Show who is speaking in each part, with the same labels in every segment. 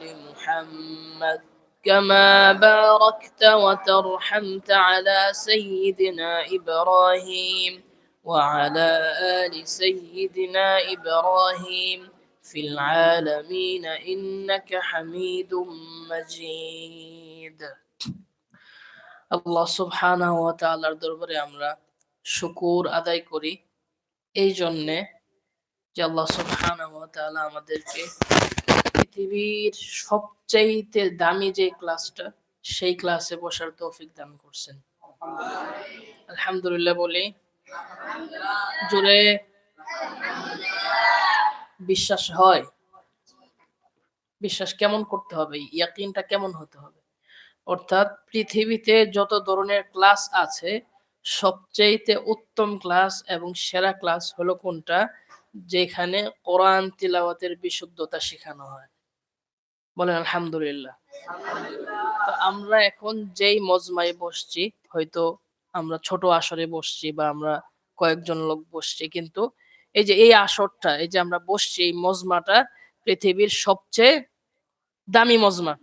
Speaker 1: آل محمد كما باركت وترحمت على سيدنا إبراهيم وعلى آل سيدنا إبراهيم في العالمين إنك حميد مجيد আল্লাহ সুবহানাহু ওয়া তাআলার দরবারে আমরা শুকুর আদায় করি এই জন্যে যে আল্লাহ সুবহানাহু ওয়া তাআলা আমাদেরকে পৃথিবীর সবচাইতে দামি যে ক্লাসটা, সেই ক্লাসে বসার তৌফিক দান করছেন। আলহামদুলিল্লাহ বলি, জোরে বিশ্বাস হয়, বিশ্বাস কেমন করতে হবে, ইয়াকিনটা কেমন হতে হবে? অর্থাৎ পৃথিবীতে যত ধরনের ক্লাস আছে সবচেয়েতে উত্তম ক্লাস এবং সেরা ক্লাস হলো কোনটা? যেখানে কোরআন তিলাওয়াতের বিশুদ্ধতা শেখানো হয়। বলেন, আলহামদুলিল্লাহ। আমরা এখন যেই মজমায় বসছি, হয়তো আমরা ছোট আসরে বসছি বা আমরা কয়েকজন লোক বসছি, কিন্তু এই যে এই আসরটা, এই যে আমরা বসছি, এই মজমাটা পৃথিবীর সবচেয়ে দামি মজমা।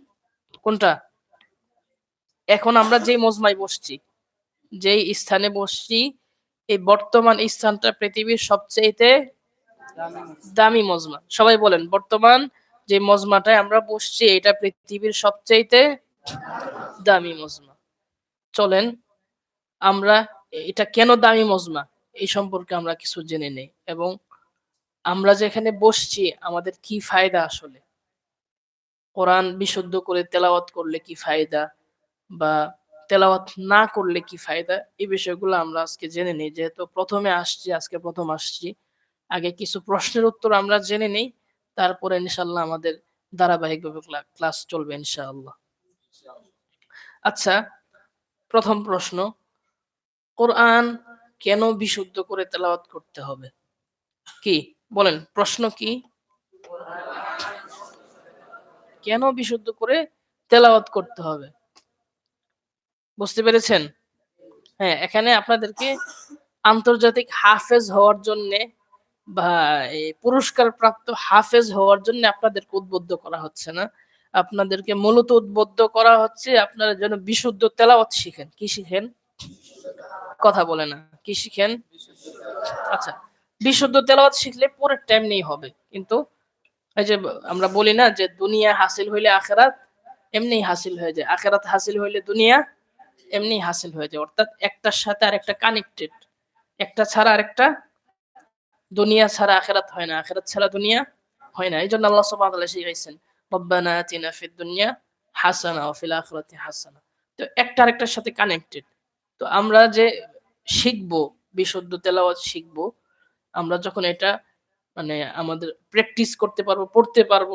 Speaker 1: কোনটা? এখন আমরা যে মজমায় বসছি, যেই স্থানে বসছি, এই বর্তমান স্থানটা পৃথিবীর সবচেয়ে দামি মজমা। সবাই বলেন, বর্তমান যে মজমাটায় আমরা বসছি, এটা পৃথিবীর সবচেয়েতে দামি মজমা। চলেন, আমরা এটা কেন দামি মজমা? এই সম্পর্কে আমরা কিছু জেনে নেই। এবং আমরা যেখানে বসছি, আমাদের কি ফায়দা আসলে? কোরআন বিশুদ্ধ করে তেলাওয়াত করলে কি ফায়দা? বা তেলাওয়াত না করলে কি ফায়দা? এই বিষয়গুলো আমরা আজকে জেনে নিই। যেহেতু প্রথমে আসছি, আজকে প্রথম আসছি, আগে কিছু প্রশ্নের উত্তর আমরা জেনে নেই। তারপরে ইনশাল্লাহ আমাদের ধারাবাহিকভাবে ক্লাস চলবে ইনশাআল্লাহ। আচ্ছা প্রথম প্রশ্ন, কোরআন কেন বিশুদ্ধ করে তেলাওয়াত করতে হবে? কি? বলেন, প্রশ্ন কি? কেন বিশুদ্ধ করে তেলাওয়াত করতে হবে? বুঝতে পেরেছেন? হ্যাঁ এখানে আপনাদেরকে আন্তর্জাতিক হাফেজ হওয়ার জন্য পুরস্কার প্রাপ্ত হাফেজ হওয়ার জন্য আপনাদেরকে উদ্বুদ্ধ করা হচ্ছে না। আপনাদেরকে মূলত উদ্বুদ্ধ করা হচ্ছে আপনারা যেন বিশুদ্ধ তেলাওয়াত শিখেন। কি শিখেন? কথা বলে না। কি শিখেন? আচ্ছা বিশুদ্ধ তেলাওয়াত শিখলে পরের টাইম নেই হবে। কিন্তু এই যে আমরা বলি না যে দুনিয়া হাসিল হইলে আখেরাত এমনি হাসিল হয়ে যায়। আখেরাত হাসিল হইলে দুনিয়া এমনি হাসিল হয়ে যায়। অর্থাৎ একটার সাথে আর একটা কানেক্টেড একটা ছাড়া আরেকটা দুনিয়া ছাড়া আখেরাত হয় না, আখেরাত ছাড়া দুনিয়া হয় না। এই জন্য আল্লাহ সুবহানাহু ওয়া তাআলা শিখাইছেন, রব্বানা ফিদ দুনিয়া হাসানা ফিল হাসানা। তো একটা আরেকটার সাথে কানেক্টেড তো আমরা যে শিখব, বিশুদ্ধ তেলাওয়াত শিখব, আমরা যখন এটা মানে আমাদের প্র্যাকটিস করতে পারব, পড়তে পারব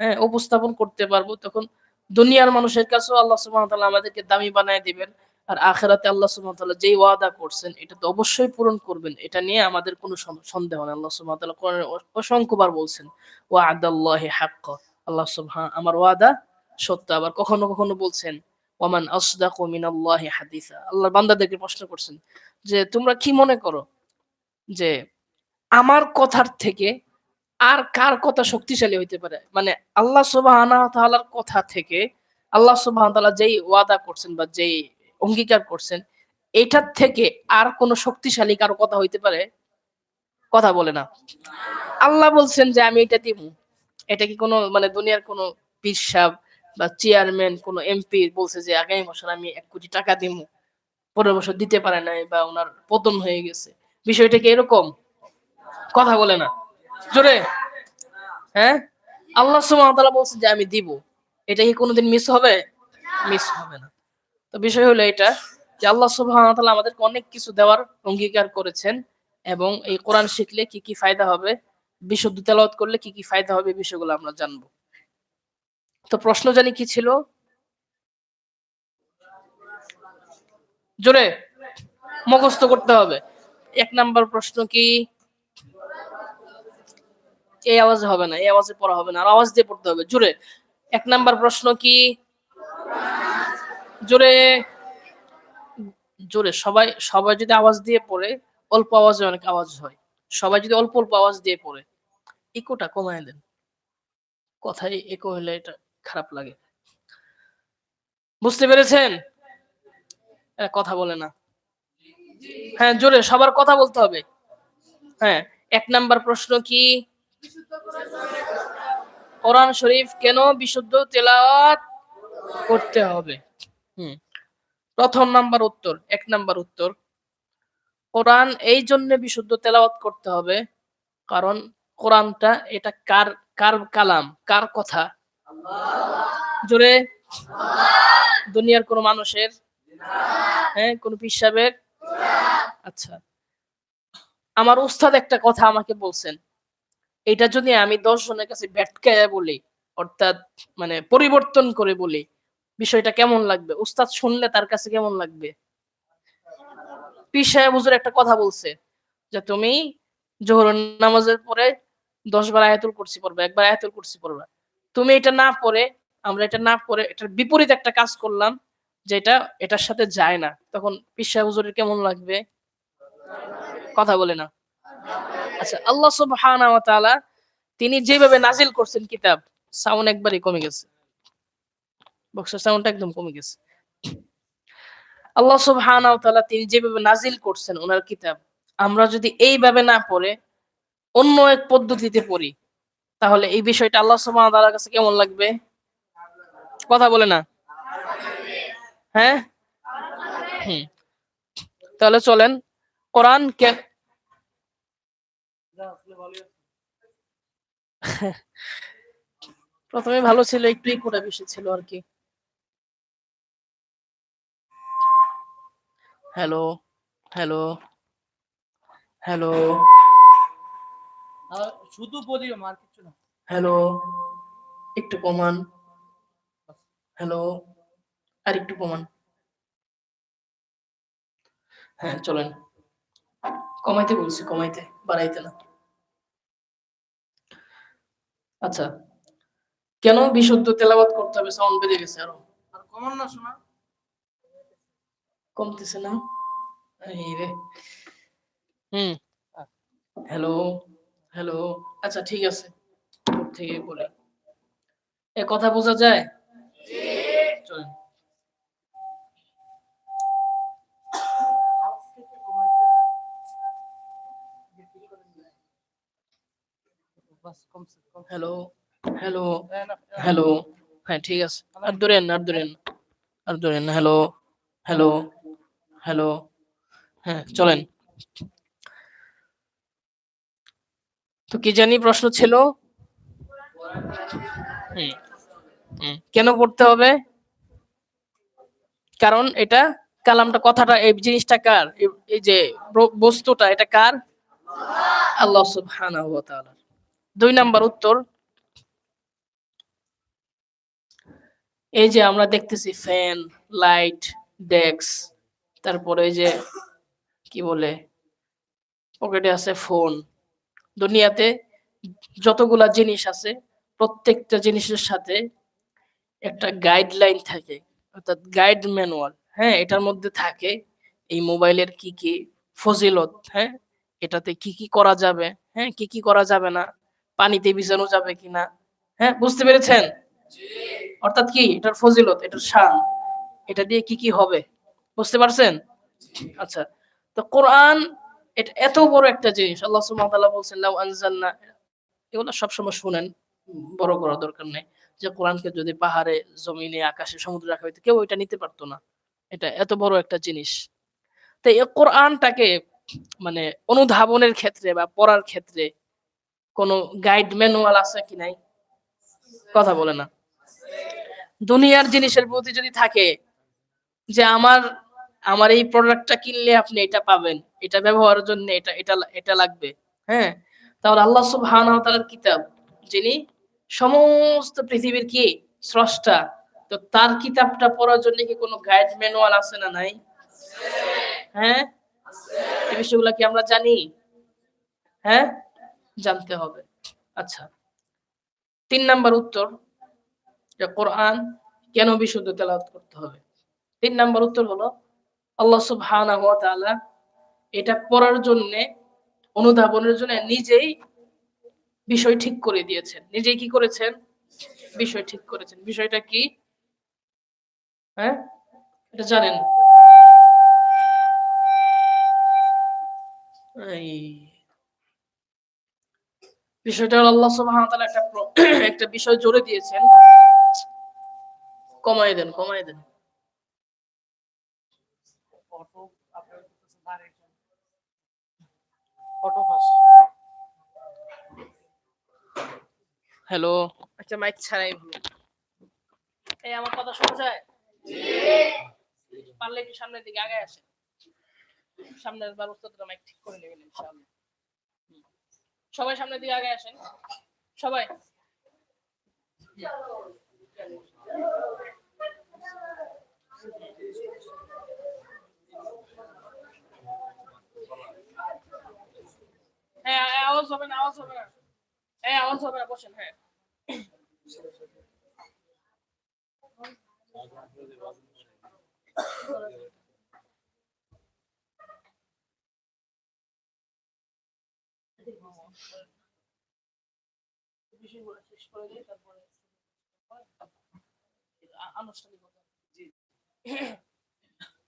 Speaker 1: হ্যাঁ উপস্থাপন করতে পারব, তখন দুনিয়ার মানুষের কাছেও আল্লাহ তাআলা আমাদেরকে দামি বানায় দিবেন। আর আখেরাতে আল্লাহ তাআলা যেই ওয়াদা করছেন, এটা তো অবশ্যই পূরণ করবেন। এটা নিয়ে আমাদের কোনো সন্দেহ নেই। আল্লাহ কোরআনে অসংখ্যবার বলছেন, ওয়াদাল্লাহি হাক্ক। আল্লাহ সুবহান, আমার ওয়াদা সত্য। আবার কখনো কখনো বলছেন, ওয়ামান আসদাকু হাদিসা। বান্দাদেরকে প্রশ্ন করছেন যে, তোমরা কি মনে করো যে, আমার কথার থেকে আর কার কথা শক্তিশালী হইতে পারে? মানে আল্লাহ কথা থেকে আল্লাহ যেই ওয়াদা করছেন বা যেই অঙ্গীকার করছেন, এটার থেকে আর কোন শক্তিশালী কারও কথা হইতে পারে? কথা বলে না। আল্লাহ বলছেন যে, আমি এটা দিব এটা কি কোনো মানে দুনিয়ার কোনো পিসাব বা চেয়ারম্যান কোন এমপি বলছে যে, আগামী বছর আমি এক কোটি টাকা দিব পরের বছর দিতে পারে নাই বা ওনার পতন হয়ে গেছে। বিষয়টা কি এরকম? কথা বলে না। জোরে? হ্যাঁ? আল্লাহ সুবহানাহু বলছে যে, আমি দিব। এটা কি কোনোদিন মিস হবে? মিস হবে না। বিষয় হলো এটা যে আল্লাহ তাআলা আমাদেরকে অনেক কিছু দেওয়ার অঙ্গীকার করেছেন এবং এই কোরআন শিখলে কি কি ফায়দা হবে, বিশুদ্ধ তেলাওয়াত করলে কি কি ফায়দা হবে বিষয়গুলো আমরা জানব। তো প্রশ্ন জানি কি ছিল? জোরে? মুখস্থ করতে হবে। এক নাম্বার প্রশ্ন কি? এই আওয়াজে হবে না, এই আওয়াজে পড়া হবে না, আর আওয়াজ দিয়ে পড়তে হবে। জোরে? এক নাম্বার প্রশ্ন কি? জোরে জোরে সবাই সবাই যদি আওয়াজ দিয়ে পড়ে, অল্প আওয়াজে অনেক আওয়াজ হয়। সবাই যদি অল্প অল্প আওয়াজ দিয়ে পড়ে ইকোটা কমায় দেন। কথাই ইকো হলে এটা খারাপ লাগে। বুঝতে পেরেছেন? কথা বলে না। হ্যাঁ জোরে সবার কথা বলতে হবে। হ্যাঁ এক নাম্বার প্রশ্ন কি? কোরআন শরীফ কেন বিশুদ্ধ তেলাওয়াত করতে হবে? প্রথম নাম্বার উত্তর, এক নাম্বার উত্তর। কোরআন এই জন্য বিশুদ্ধ তেলাওয়াত করতে হবে, কারণ কোরআনটা এটা কার কার কালাম, কার কথা? জোরে। দুনিয়ার কোন মানুষের হ্যাঁ কোন পিসাবের আচ্ছা। আমার উস্তাদ একটা কথা আমাকে বলছেন, এটা যদি আমি দশ জনের কাছে ব্যাটকায় বলি, অর্থাৎ মানে পরিবর্তন করে বলি বিষয়টা কেমন লাগবে? উস্তাদ শুনলে তার কাছে কেমন লাগবে? পীর সাহেব হুজুর একটা কথা বলছে যে, তুমি জোহর নামাজের পরে দশ বার আয়াতুল কুরসি পড়বে, একবার আয়াতুল কুরসি পড়বে। তুমি এটা না পড়ে, আমরা এটা না পড়ে, এটার বিপরীত একটা কাজ করলাম যেটা এটার সাথে যায় না। তখন পীর সাহেব হুজুরের কেমন লাগবে? কথা বলে না। আচ্ছা আল্লাহ সুবহানাহু ওয়া তাআলা, তিনি যেভাবে নাজিল করছেন কিতাব, সাউন্ড একবারই কমে গেছে। বক্সের সাউন্ডটা একদম কমে গেছে। আল্লাহ সুবহানাহু ওয়া তাআলা তিনি যেভাবে নাজিল করছেন ওনার কিতাব, আমরা যদি এইভাবে না পড়ে, অন্য এক পদ্ধতিতে পড়ি, তাহলে এই বিষয়টা আল্লাহ সুবহানাহু ওয়া তাআলার কাছে কেমন লাগবে? কথা বলে না? হ্যাঁ? তাহলে চলেন, কোরআন কে প্রথমে ভালো ছিল, একটু ইকোটা বেশি ছিল আর কি। হ্যালো হ্যালো হ্যালো
Speaker 2: আর শুধু পড়িও আর কিছু না।
Speaker 1: হ্যালো একটু কমান। হ্যালো আর একটু কমান। হ্যাঁ চলেন। কমাইতে বলছি কমাইতে বাড়াইতে না। আচ্ছা। কেন বিশুদ্ধ তেলাবাত করতে হবে? সাউন্ড বেড়ে গেছে আরও।
Speaker 2: আর কমন না শোনা।
Speaker 1: কমতেছে না হুম হ্যালো হ্যালো আচ্ছা ঠিক আছে। থেকে বলি। এ কথা বোঝা যায়? চলেন হ্যালো হ্যালো হ্যালো হ্যাঁ ঠিক আছে। আর ধরেন আর ধরেন আর ধরেন হ্যালো হ্যালো হ্যালো হ্যাঁ চলেন। তো কি জানি প্রশ্ন ছিল? কেন পড়তে হবে? কারণ এটা কালামটা কথাটা, এই জিনিসটা কার? এই- যে বস্তুটা, এটা কার? আল্লাহ দুই নাম্বার উত্তর। এই যে আমরা দেখতেছি ফ্যান, লাইট, ডেস্ক তারপরে এই যে কি বলে, পকেটে আছে ফোন। দুনিয়াতে যতগুলা জিনিস আছে, প্রত্যেকটা জিনিসের সাথে একটা গাইডলাইন থাকে, অর্থাৎ গাইড ম্যানুয়াল হ্যাঁ? এটার মধ্যে থাকে এই মোবাইলের কি কি ফজিলত হ্যাঁ? এটাতে কি কি করা যাবে হ্যাঁ? কি কি করা যাবে না, পানিতে ভিজানো যাবে কিনা হ্যাঁ? বুঝতে পেরেছেন? অর্থাৎ কি? এটার ফজিলত, এটার শান, এটা দিয়ে কি কি হবে? বুঝতে পারছেন? আচ্ছা তো কোরআন এটা এত বড় একটা জিনিস। আল্লাহ তাআলা বলছেন, লাউ আনজালনা এগুলো সবসময় শুনেন, বড় করার দরকার নেই। যে কোরআনকে যদি পাহাড়ে, জমিনে, আকাশে, সমুদ্রে রাখা হইতো, কেউ এটা নিতে পারতো না। এটা এত বড় একটা জিনিস। তো এই কোরআনটাকে মানে অনুধাবনের ক্ষেত্রে বা পড়ার ক্ষেত্রে কোনো গাইড ম্যানুয়াল আছে কি নাই? কথা বলে না। দুনিয়ার জিনিসের প্রতি যদি থাকে যে আমার আমার এই প্রোডাক্টটা কিনলে আপনি এটা পাবেন। এটা ব্যবহারের জন্য এটা এটা এটা লাগবে। হ্যাঁ? তাহলে আল্লাহ সুবহানাহু তাআলার কিতাব, যিনি সমস্ত পৃথিবীর কি? স্রষ্টা। তো তার কিতাবটা পড়ার জন্য কি কোনো গাইড ম্যানুয়াল আছে না নাই? হ্যাঁ? এই বিষয়গুলো কি আমরা জানি? হ্যাঁ? জানতে হবে। আচ্ছা। তিন নাম্বার উত্তর, যে কোরআন কেন বিশুদ্ধ তেলাওয়াত করতে হবে? তিন নাম্বার উত্তর হলো আল্লাহ তাআলা এটা পড়ার জন্য, অনুধাবনের জন্য নিজেই বিষয় ঠিক করে দিয়েছেন। নিজেই কি করেছেন? বিষয় ঠিক করেছেন। বিষয়টা কি? হ্যাঁ? এটা জানেন। এই বিষয়টা আল্লাহ তাআলা একটা একটা বিষয় জোরে দিয়েছেন। কমায় দেন কমায় দেন
Speaker 2: অটো আপনার ডাইরেকশন অটো
Speaker 1: হ্যালো আচ্ছা মাইক ছাড়াই এই আমার কথা শোনা যায়? পারলে একটু সামনের দিকে আগে আসে সামনের ব্যবস্থাটা মাইক ঠিক করে নেবেন ইনশাআল্লাহ। সবাই সামনের দিকে আগে আসেন। সবাই। হ্যাঁ হ্যাঁ, আওয়াজ হবে না আওয়াজ হবে না। হ্যাঁ আওয়াজ হবে না বসেন হ্যাঁ। বিষয়গুলো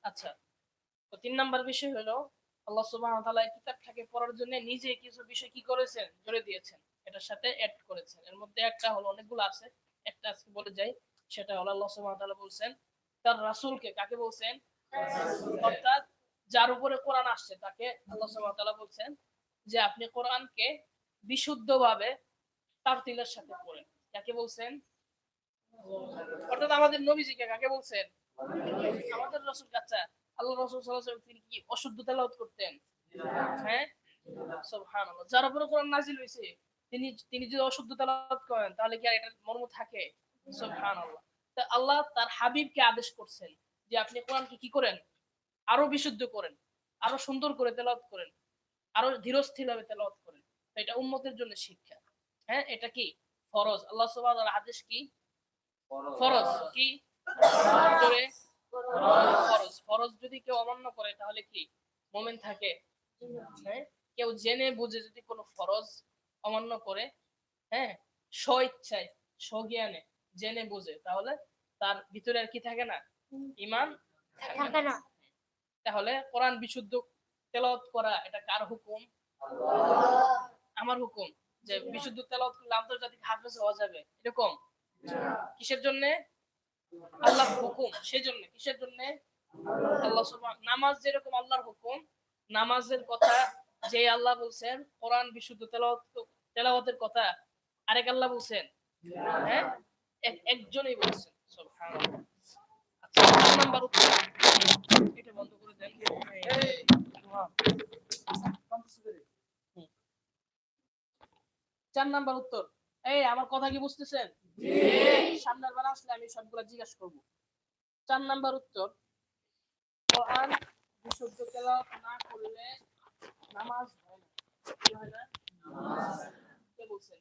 Speaker 1: আচ্ছা তো তিন নাম্বার বিষয় হলো আল্লাহ এই কিতাবটাকে পড়ার জন্য নিজে কিছু বিষয় কি করেছেন? জুড়ে দিয়েছেন। এটার সাথে অ্যাড করেছেন। এর মধ্যে একটা হলো অনেকগুলো আছে। একটা আজকে বলে যাই, সেটা হলো আল্লাহ তার রাসূলকে কাকে অর্থাৎ যার উপরে কোরআন আসছে, তাকে আল্লাহ সুবহানাহু তাআলা বলছেন যে আপনি কোরআনকে বিশুদ্ধভাবে তারতিলের সাথে পড়েন। কাকে বলছেন? অর্থাৎ আমাদের নবীজিকে কাকে বলছেন? আমাদের রসুল কাচ্চা আল্লাহ রসুল ওয়াসাল্লাম তিনি কি অশুদ্ধ করতেন? হ্যাঁ। সুবহানাল্লাহ। যার উপরে কোরআন নাজিল হয়েছে তিনি তিনি যদি অশুদ্ধ তেলাওয়াত করেন তাহলে কি আর এটার মর্ম থাকে? সুবহানাল্লাহ। তা আল্লাহ তার হাবিবকে আদেশ করছেন যে আপনি কোরআনকে কি করেন? আরও বিশুদ্ধ করেন আরও সুন্দর করে তেলাওয়াত করেন আরও ধীরস্থিরভাবে তেলাওয়াত করেন। এটা উম্মতের জন্য শিক্ষা। হ্যাঁ এটা কি? ফরজ। আল্লাহ তাআলার আদেশ কি? ফরজ। কি? জোরে ফরজ ফরজ যদি কেউ অমান্য করে তাহলে কি? মোমেন থাকে? হ্যাঁ? কেউ জেনে বুঝে যদি কোনো ফরজ অমান্য করে হ্যাঁ? স্বজ্ঞানে জেনে বুঝে তাহলে তার ভিতরে আর কি থাকে না? ইমান থাকে না। তাহলে কোরআন বিশুদ্ধ তেলাওয়াত করা এটা কার হুকুম? আমার হুকুম যে বিশুদ্ধ তেলাওয়াত করলে আন্তর্জাতিক হাফেজ হওয়া যাবে। এরকম? কিসের জন্য? আল্লাহর হুকুম, সেজন্য, কিসের জন্য? আল্লাহ নামাজ যেরকম আল্লাহর হুকুম, নামাজের কথা যে আল্লাহ বলছেন, কোরআন বিশুদ্ধ তেলাওয়াত, তেলাওয়াতের কথা আরেক আল্লাহ বলছেন হ্যাঁ? এক- একজনই বলছেন আচ্ছা চার নাম্বার উত্তর, এই আমার কথা কি বুঝতেছেন? সামনের বার আসলে আমি সবগুলা জিজ্ঞাসা করব। চার নাম্বার উত্তর। কোরআন বিশুদ্ধ তেলাওয়াত না করলে নামাজ হয় না। কি হয় না? কে বলছেন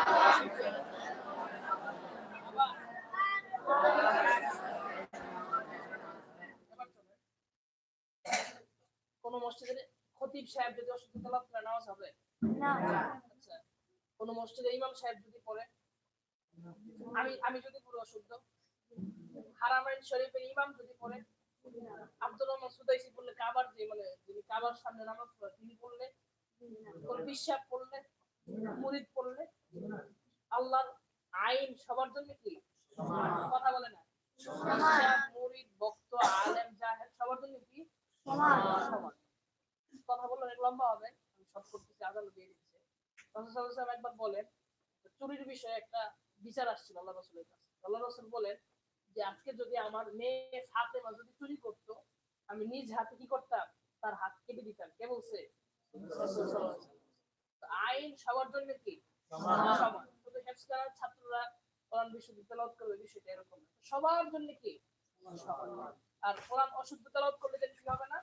Speaker 1: সাহেব যদি অশুদ্ধ তেলাওয়াত করে নামাজ হবে? আচ্ছা কোন মসজিদের ইমাম সাহেব যদি পড়ে? আমি আমি যদি পুরো অশুদ্ধ। হারামাইন শরীফের ইমাম যদি পড়ে আব্দুল রহমান সুদাইসি বললে কাবার যে মানে যিনি কাবার সামনে নামাজ পড়ে তিনি পড়লে? কোন বিশ্বাস পড়লে মুরিদ পড়লে আল্লাহর আইন সবার জন্য কি? কথা বলে না বিশ্বাস, মুরিদ ভক্ত আলেম জাহেল সবার জন্য কি সমান কথা বললে অনেক লম্বা হবে আমি সব করতেছি আদালত দিয়ে দিচ্ছে রাসূল একবার বলেন চুরির বিষয়ে একটা বিচার আসছিল আল্লাহ রাসূলের কাছে। আল্লাহ রাসূল বলেন যে আজকে যদি আমার মেয়ে ফাতেমা যদি চুরি করতো আমি নিজ হাতে কি করতাম? তার হাত কেটে দিতাম। কে বলছে? আইন সবার জন্য কি? সমান। শুধু হেফজ ছাত্ররা কোরআন তেলাওয়াত করবে বিষয়টা এরকম সবার জন্য কি? আর কোরআন অশুদ্ধ তেলাওয়াত করলে কি হবে না।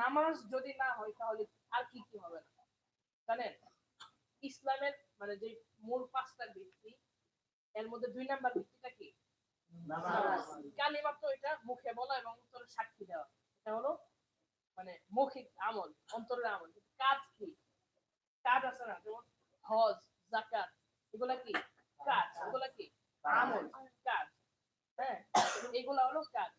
Speaker 1: নামাজ যদি না হয় তাহলে আর কি কি হবে না? জানেন? ইসলামের মানে যে মূল পাঁচটা ভিত্তি এর মধ্যে দুই নাম্বার ভিত্তিটা কি? কালিমা তো এটা মুখে বলা এবং সাক্ষী দেওয়া। এটা হলো মানে মৌখিক আমল অন্তরের আমল। কাজ কি? কাজ আছে না? যেমন হজ জাকাত এগুলা কি? কাজ। এগুলা কি? আমল কাজ। হ্যাঁ? এগুলা হলো কাজ।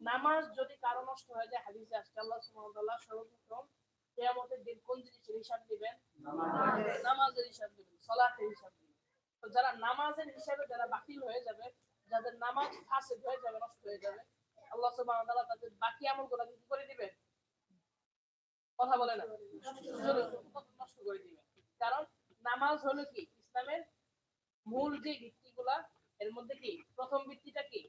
Speaker 1: নামাজ যদি কারও নষ্ট হয়ে যায় হাদিসে আসছে আল্লাহ তাআলা সর্বপ্রথম কিয়ামতের দিন কোন জিনিসের হিসাব দিবেন? নামাজের হিসাব। দিবেন সালাতের হিসাব দিবেন। তো যারা নামাজের হিসাবে যারা বাতিল হয়ে যাবে যাদের নামাজ ফাসেদ হয়ে যাবে নষ্ট হয়ে যাবে আল্লাহ তাআলা তাদের বাকি আমলগুলো কি করে দিবেন? কথা বলে না? নষ্ট করে দিবেন। কারণ নামাজ হলো কি? ইসলামের মূল যে ভিত্তিগুলা এর মধ্যে কি? প্রথম ভিত্তিটা কি?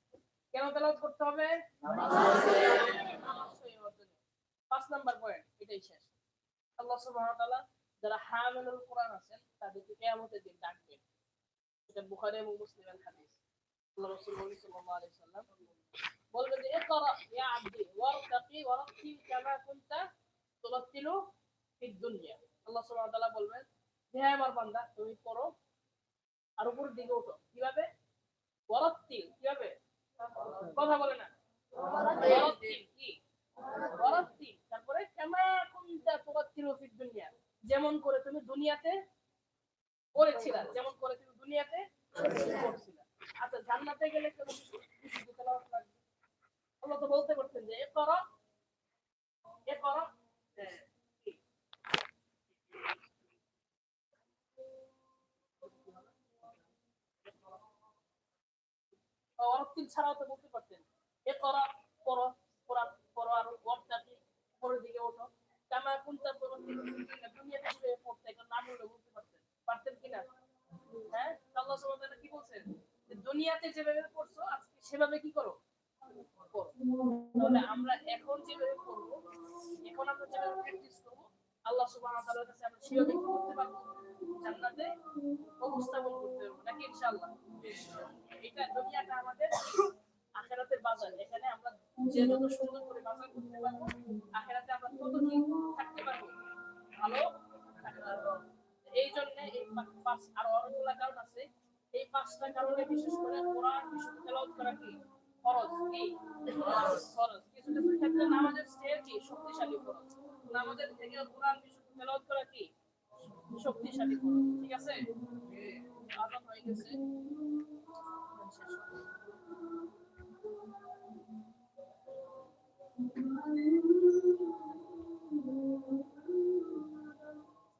Speaker 1: কেন তেলাওয়াত করতে হবে। পাঁচ নাম্বার পয়েন্ট এটাই শেষ। আল্লাহ যারা কোরআন আছেন, তাদেরকে দিন ডাকবেন এটা এবং মুসলিমের হাদিস। আল্লাহ সাল্লাম যে, ইকরা ইয়া আবদি, ওয়ারতাকি ওয়ারাত্তিল কামা কুনতা তুরাত্তিলু ফিদ দুনিয়া। আল্লাহ সুবহানাহু ওয়া বলবেন, হে আমার বান্দা, তুমি পড়ো আর উপরের দিকে ওঠো কীভাবে? ওয়ারাত্তিল কীভাবে? কথা বলে না। তারপরে যেমন করে তুমি দুনিয়াতে পড়েছিলা যেমন করে তুমি দুনিয়াতে আচ্ছা জান্নাতে গেলে আল্লাহ তো বলতে পারতেন যে, এ করো এ করো অরক্তিল ছাড়াও তো বলতে পারতেন। এ করা পড়ো কোরআন পড়ো আর ওয়ার্ডটাকে পরের দিকে ওঠো। কামা পরবর্তী দুনিয়াতে কীভাবে পড়তে এখন নাম হলে বলতে পারতেন। পারতেন কিনা হ্যাঁ? আল্লাহ সুবহানাহু কি বলছেন? যে দুনিয়াতে যেভাবে পড়ছো, আজকে সেভাবে কি করো? করো। তাহলে আমরা এখন যেভাবে করব এখন আমরা যেভাবে প্র্যাকটিস করব আল্লাহ সুবহানাহু ওয়া তাআলার কাছে আমরা কি করতে পারব, জান্নাতে উপস্থাপন করতে পারব, নাকি ইনশাআল্লাহ? এটা দুনিয়াটা আমাদের, আখেরাতের বাজার। এখানে আমরা যে যত সুন্দর করে বাজার করতে পারব, আখেরাতে আমরা তত কি থাকতে পারব। ভালো এই জন্য এই পাঁচ, আরও অনেকগুলা কারণ আছে। এই পাঁচটা কারণে বিশেষ করে কোরআন, বিশুদ্ধ তেলাওয়াত করা কি? ফরজ কি? ফরজ। কিছু ক্ষেত্রে নামাজের চেয়ে কি? শক্তিশালী ফরজ। নামাজের থেকেও কোরআন করা কি? শক্তিশালী ঠিক আছে? আদান হয়ে গেছে।